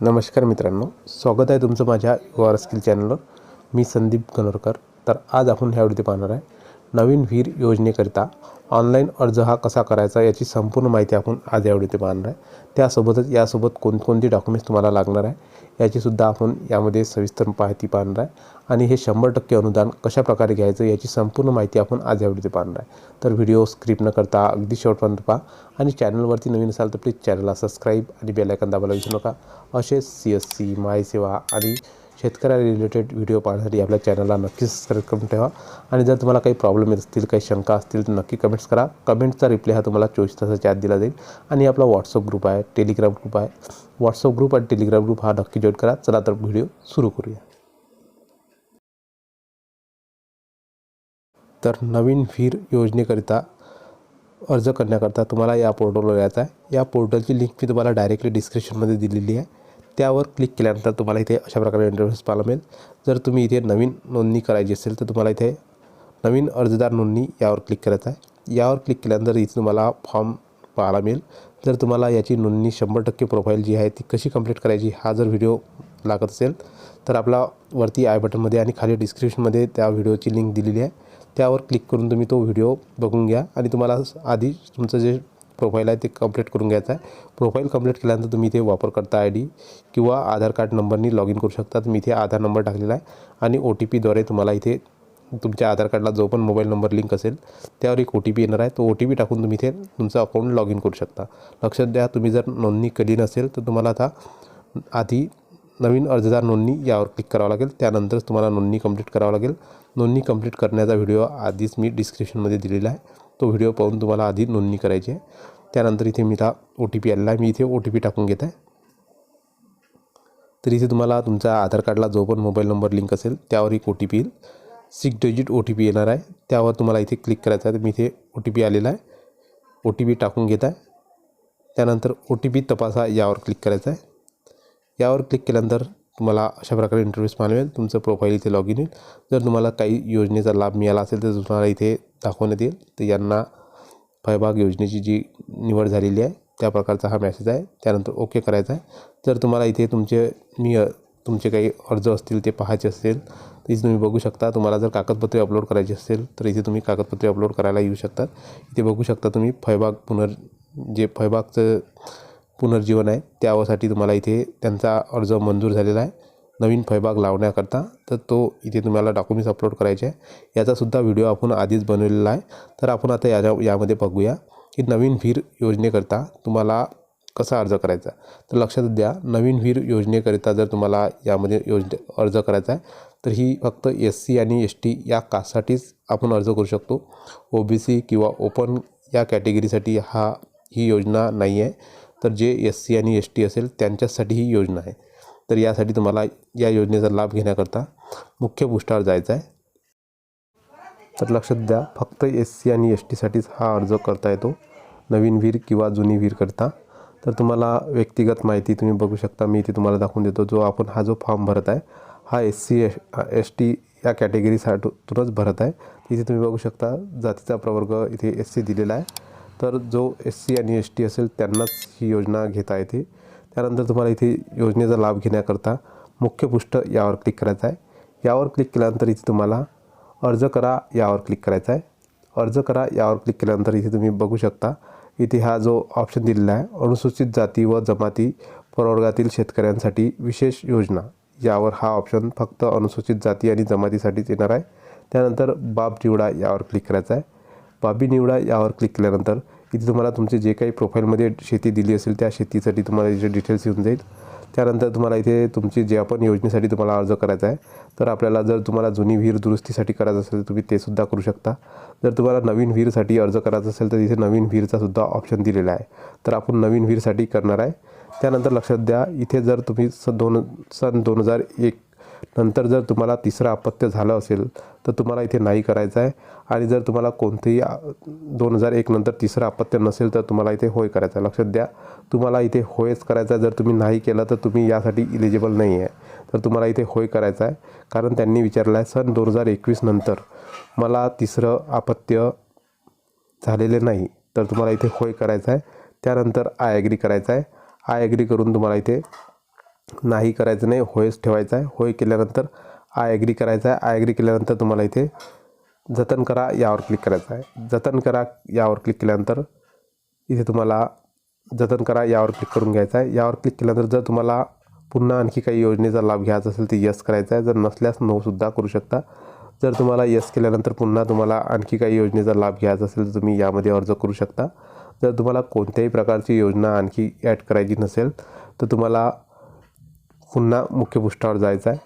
नमस्कार मित्रांनो स्वागत आहे तुमचं माझ्या युआर स्किल चॅनलवर. मी संदीप गणोरकर. तर आज आपण ह्या व्हिडिओ पाहणार आहे नवीन वीर योजनेकरिता ऑनलाईन अर्ज हा कसा करायचा याची संपूर्ण माहिती आपण आज या व्हिडिओ पाहणार आहे. त्यासोबतच यासोबत कोणकोणते डॉक्युमेंट्स तुम्हाला लागणार आहे याचीसुद्धा आपण यामध्ये सविस्तर माहिती पाहणार आहे. आणि हे शंभर टक्के अनुदान कशाप्रकारे घ्यायचं याची संपूर्ण माहिती आपण आज या व्हिडिओ पाहणार आहे. तर व्हिडिओ स्क्रिप न करता अगदी शेवटपर्यंत पहा. आणि चॅनलवरती नवीन असाल तर प्लीज चॅनलला सबस्क्राईब आणि बेलायकन दाबायला विसरू नका. असेच सी एस सी माय सेवा आणि शेतकऱ्या रिलेटेड व्हिडिओ पाहण्यासाठी आपल्या चॅनलला नक्की सबस्क्राईब करून ठेवा. आणि जर तुम्हाला काही प्रॉब्लेम येत असतील काही शंका असतील तर नक्की कमेंट्स करा. कमेंटचा रिप्लाय हा तुम्हाला चोवीस तासाच्या आत दिला जाईल. आणि आपला व्हॉट्सअप ग्रुप आहे टेलिग्राम ग्रुप आहे. व्हॉट्सअप ग्रुप आणि टेलिग्राम ग्रुप हा नक्की जॉईन करा. चला तर व्हिडिओ सुरू करूया. तर नवीन फीर योजनेकरिता अर्ज करण्याकरता तुम्हाला या पोर्टलवर यायचं आहे. या पोर्टलची लिंक मी तुम्हाला डायरेक्टली डिस्क्रिप्शनमध्ये दिलेली आहे. त्यावर क्लिक केल्यानंतर तुम्हाला इथे अशा प्रकारे इंटरव्ह्यूज पाहायला मिळेल. जर तुम्ही इथे नवीन नोंदणी करायची असेल तर तुम्हाला इथे नवीन अर्जदार नोंदणी यावर क्लिक करायचं आहे. यावर क्लिक केल्यानंतर इथे तुम्हाला फॉर्म पाहायला मिळेल. जर तुम्हाला याची नोंदणी शंभर टक्के प्रोफाईल जी आहे ती कशी कंप्लीट करायची हा जर व्हिडिओ लागत असेल तर आपला वरती आय बटनमध्ये आणि खाली डिस्क्रिप्शनमध्ये त्या व्हिडिओची लिंक दिलेली आहे. त्यावर क्लिक करून तुम्ही तो व्हिडिओ बघून घ्या आणि तुम्हाला आधी तुमचं जे प्रोफाईल आहे ते कंप्लीट करून घ्यायचं आहे. प्रोफाईल कंप्लीट केल्यानंतर तुम्ही इथे वापरकर्ता आय डी किंवा आधार कार्ड नंबरनी लॉग इन करू शकता. तुम्ही इथे आधार नंबर टाकलेला आहे आणि ओ टी पीद्वारे तुम्हाला इथे तुमच्या आधार कार्डला जो पण मोबाईल नंबर लिंक असेल त्यावर एक ओ टी पी येणार आहे. तो ओ टी पी टाकून तुम्ही इथे तुमचं अकाउंट लॉग इन करू शकता. लक्षात द्या तुम्ही जर नोंदणी केली नसेल तर तुम्हाला आता आधी नवीन अर्जदार नोंदणी यावर क्लिक करावं लागेल. त्यानंतरच तुम्हाला नोंदणी कंप्लीट करावं लागेल. नोंदणी कंप्लीट करण्याचा व्हिडिओ आधीच मी डिस्क्रिप्शनमध्ये दिलेला आहे. तो व्हिडिओ पाहून तुम्हाला आधी नोंदणी करायची आहे. त्यानंतर इथे मी आता ओ टी पी आलेला आहे. मी इथे ओ टी पी टाकून घेत आहे. तर इथे तुम्हाला तुमचा आधार कार्डला जो पण मोबाईल नंबर लिंक असेल त्यावर एक ओ टी पी येईल. Six digit O T P येणार आहे. त्यावर तुम्हाला इथे क्लिक करायचं आहे. तर मी इथे ओ टी पी आलेला आहे. ओ टी पी टाकून घेत आहे. त्यानंतर ओ टी पी तपासा यावर क्लिक करायचं आहे. यावर क्लिक केल्यानंतर तुम्हाला अशा प्रकारे इंटरव्ह्यूज पाहायला मिळेल. तुमचं प्रोफाईल इथे लॉग इन येईल. जर तुम्हाला काही योजनेचा लाभ मिळाला असेल तर तुम्हाला इथे दाखवण्यात येईल. तर यांना फळबाग योजनेची जी निवड झालेली आहे त्या प्रकारचा हा मॅसेज आहे. त्यानंतर ओके करायचा आहे. जर तुम्हाला इथे तुमचे मी तुमचे काही अर्ज असतील ते पाहायचे असेल तर इथे तुम्ही बघू शकता. तुम्हाला जर कागदपत्रे अपलोड करायची असेल तर इथे तुम्ही कागदपत्रे अपलोड करायला येऊ शकतात. इथे बघू शकता तुम्ही फळबाग पुनर् जे फळबागचं पुनर्जीवन आहे त्यासाठी तुम्हाला इथे त्यांचा अर्ज मंजूर झालेला आहे. नवीन फळबाग लावण्याकरता तर तो इथे तुम्हाला डॉक्युमेंट्स अपलोड करायचे आहे. याचासुद्धा व्हिडिओ आपण आधीच बनवलेला आहे. तर आपण आता याच्या यामध्ये बघूया की नवीन वीर योजनेकरता तुम्हाला कसा अर्ज करायचा तर लक्षात द्या नवीन वीर योजनेकरिता जर तुम्हाला यामध्ये योजने अर्ज करायचा आहे तर ही फक्त एस सी आणि एस टी या कास्टसाठीच आपण अर्ज करू शकतो. ओ बी सी किंवा ओपन या कॅटेगरीसाठी हा ही योजना नाही आहे. तर जे एस सी आणि एस टी असेल त्यांच्यासाठी ही योजना आहे. तर यासाठी तुम्हाला या योजनेचा लाभ घेण्याकरता मुख्य पृष्ठावर जायचं आहे. तर लक्षात द्या फक्त एस सी आणि एस टीसाठीच हा अर्ज करता येतो. नवीन वीर किंवा जुनी वीर तर तुम्हाला व्यक्तिगत माहिती तुम्ही बघू शकता. मी इथे तुम्हाला दाखवून देतो जो आपण हा जो फॉर्म भरत आहे हा S C S S T या कॅटेगरीसाठीतूनच भरत आहे. इथे तुम्ही बघू शकता जातीचा प्रवर्ग इथे एस सी दिलेला आहे. तर जो एस सी आणि एस टी असेल त्यांनाच ही योजना घेता येते. त्यानंतर तुम्हाला इथे योजनेचा लाभ घेण्याकरता मुख्य पृष्ठ यावर क्लिक करायचं आहे. यावर क्लिक केल्यानंतर इथे तुम्हाला अर्ज करा यावर क्लिक करायचा आहे. अर्ज करा यावर क्लिक केल्यानंतर इथे तुम्ही बघू शकता इथे हा जो ऑप्शन दिलेला आहे अनुसूचित जाती व जमाती प्रवर्गातील शेतकऱ्यांसाठी विशेष योजना. यावर हा ऑप्शन फक्त अनुसूचित जाती आणि जमातीसाठीच येणार आहे. त्यानंतर बाब निवडा यावर क्लिक करायचा आहे. बाबी निवडा यावर क्लिक केल्यानंतर इथे तुम्हाला तुमचे जे काही प्रोफाईलमध्ये शेती दिली असेल त्या शेतीसाठी तुम्हाला इथे डिटेल्स येऊन जाईल. त्यानंतर तुम्हाला इथे तुमची जे आपण योजनेसाठी तुम्हाला अर्ज करायचा आहे तर आपल्याला जर तुम्हाला जुनी विहीर दुरुस्तीसाठी करायचं असेल तर तुम्ही ते सुद्धा करू शकता. जर तुम्हाला नवीन विहीरसाठी अर्ज करायचा असेल तर इथे नवीन विहीरचा सुद्धा ऑप्शन दिलेला आहे. तर आपण नवीन विहीरसाठी करणार आहे. त्यानंतर लक्षात द्या इथे जर तुम्ही स दोन सन दोन हजार एक नंतर जर तुम्हाला तिसरं अपत्य झालं असेल तर तुम्हाला इथे नाही करायचं आहे. आणि जर तुम्हाला कोणतेही दोन हजार एक नंतर तिसरं अपत्य नसेल तर तुम्हाला इथे होय करायचं आहे. लक्षात द्या तुम्हाला इथे होयच करायचं आहे. जर तुम्ही नाही केलं तर तुम्ही यासाठी इलिजिबल नाही आहे. तर तुम्हाला इथे होय करायचं आहे. कारण त्यांनी विचारलं आहे सन दोन हजार एकवीस नंतर मला तिसरं अपत्य झालेले नाही तर तुम्हाला इथे होय करायचं आहे. त्यानंतर आय ॲग्री करायचं आहे. आय ॲग्री करून तुम्हाला इथे नाही करायचं नाही होयच ठेवायचं आहे. होय केल्यानंतर आय ॲग्री करायचं आहे. आय ॲग्री केल्यानंतर तुम्हाला इथे जतन करा यावर क्लिक करायचं आहे. जतन करा यावर क्लिक केल्यानंतर इथे तुम्हाला जतन करा यावर क्लिक करून घ्यायचं आहे. यावर क्लिक केल्यानंतर जर तुम्हाला पुन्हा आणखी काही योजनेचा लाभ घ्यायचा असेल तर यस करायचं आहे. जर नसल्यास नोसुद्धा करू शकता. जर तुम्हाला यस केल्यानंतर पुन्हा तुम्हाला आणखी काही योजनेचा लाभ घ्यायचा असेल तर तुम्ही यामध्ये अर्ज करू शकता. जर तुम्हाला कोणत्याही प्रकारची योजना आणखी ॲड करायची नसेल तर तुम्हाला पुन्हा मुख्य पृष्ठावर जायचं आहे.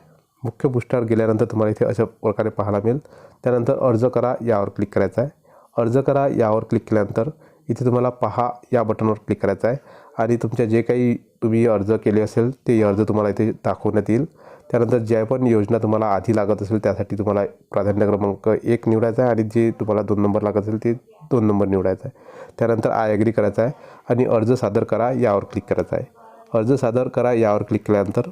मुख्य पृष्ठावर गेल्यानंतर तुम्हाला इथे अशा प्रकारे पाहायला मिळेल. त्यानंतर अर्ज करा यावर क्लिक करायचा आहे. अर्ज करा यावर क्लिक केल्यानंतर इथे तुम्हाला पहा या बटनवर क्लिक करायचं आहे. आणि तुमच्या जे काही तुम्ही अर्ज केले असेल ते अर्ज तुम्हाला इथे दाखवण्यात येईल. त्यानंतर ज्या पण योजना तुम्हाला आधी लागत असेल त्यासाठी तुम्हाला प्राधान्य क्रमांक एक निवडायचा आहे आणि जे तुम्हाला दोन नंबर लागत असेल ते दोन नंबर निवडायचा आहे. त्यानंतर आय ॲग्री करायचा आहे आणि अर्ज सादर करा यावर क्लिक करायचा आहे. अर्ज सादर करा यावर क्लिक केल्यानंतर.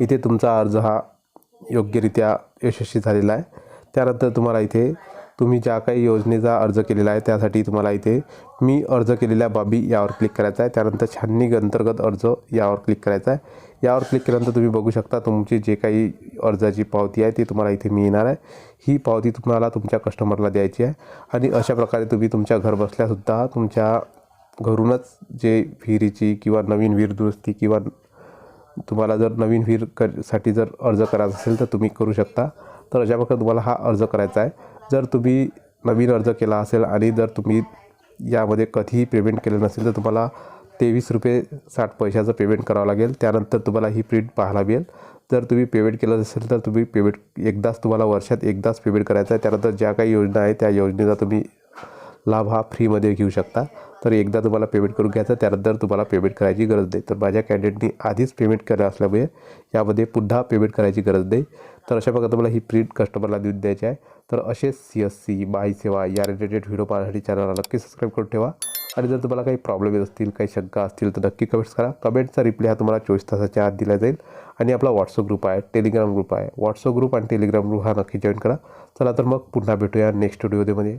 इथे तुमचा अर्ज हा योग्यरित्या यशस्वी झालेला आहे. त्यानंतर तुम्हाला इथे तुम्ही ज्या काही योजनेचा अर्ज केलेला आहे त्यासाठी तुम्हाला इथे मी अर्ज केलेल्या बाबी यावर क्लिक करायचा आहे. त्यानंतर छाननी अंतर्गत अर्ज यावर क्लिक करायचा आहे. यावर क्लिक केल्यानंतर तुम्ही बघू शकता तुमची जे काही अर्जाची पावती आहे ती तुम्हाला इथे मिळणार आहे. ही पावती तुम्हाला तुमच्या कस्टमरला द्यायची आहे. आणि अशा प्रकारे तुम्ही तुमच्या घर बसल्यासुद्धा तुमच्या घरूनच जे विहिरीची किंवा नवीन विहीर दुरुस्ती किंवा तुम्हाला जर नवीन विहीर कर साठी जर अर्ज करायचा असेल तर तुम्ही करू शकता. तर अशा प्रकारे तुम्हाला हा अर्ज करायचा आहे. जर तुम्ही नवीन अर्ज केला असेल आणि जर तुम्ही यामध्ये कधीही पेमेंट केलं नसेल तर तुम्हाला तेवीस रुपये साठ पैशाचं पेमेंट करावं लागेल. त्यानंतर तुम्हाला ही प्रिंट पाहायला मिळेल. जर तुम्ही पेमेंट केलं असेल तर तुम्ही पेमेंट एकदाच तुम्हाला वर्षात एकदाच पेमेंट करायचं आहे. त्यानंतर ज्या काही योजना आहे त्या योजनेचा तुम्ही लाभ हा फ्रीमध्ये घेऊ शकता. तर एकदा तुम्हाला पेमेंट करून घ्यायचं त्यानंतर तुम्हाला पेमेंट करायची गरज नाही. तर माझ्या कॅन्डिडेटनी आधीच पेमेंट केलं असल्यामुळे यामध्ये पुन्हा पेमेंट करायची गरज नाही. तर अशा प्रकारे तुम्हाला ही प्रिंट कस्टमरला देऊन द्यायची आहे. तर असेच सी एस सी बाई सेवा या रिलेटेड व्हिडिओ पाहण्यासाठी चॅनलला नक्की सबस्क्राईब करून ठेवा. आणि जर तुम्हाला काही प्रॉब्लेम येत असतील काही शंका असतील तर नक्की कमेंट्स करा. कमेंटचा रिप्लाय हा तुम्हाला चोवीस तासाच्या आत दिला जाईल. आणि आपला व्हॉट्सअप ग्रुप आहे टेलिग्राम ग्रुप आहे. व्हॉट्सअप ग्रुप आणि टेलिग्राम ग्रुप हा नक्की जॉईन करा. चला तर मग पुन्हा भेटूया नेक्स्ट व्हिडिओमध्ये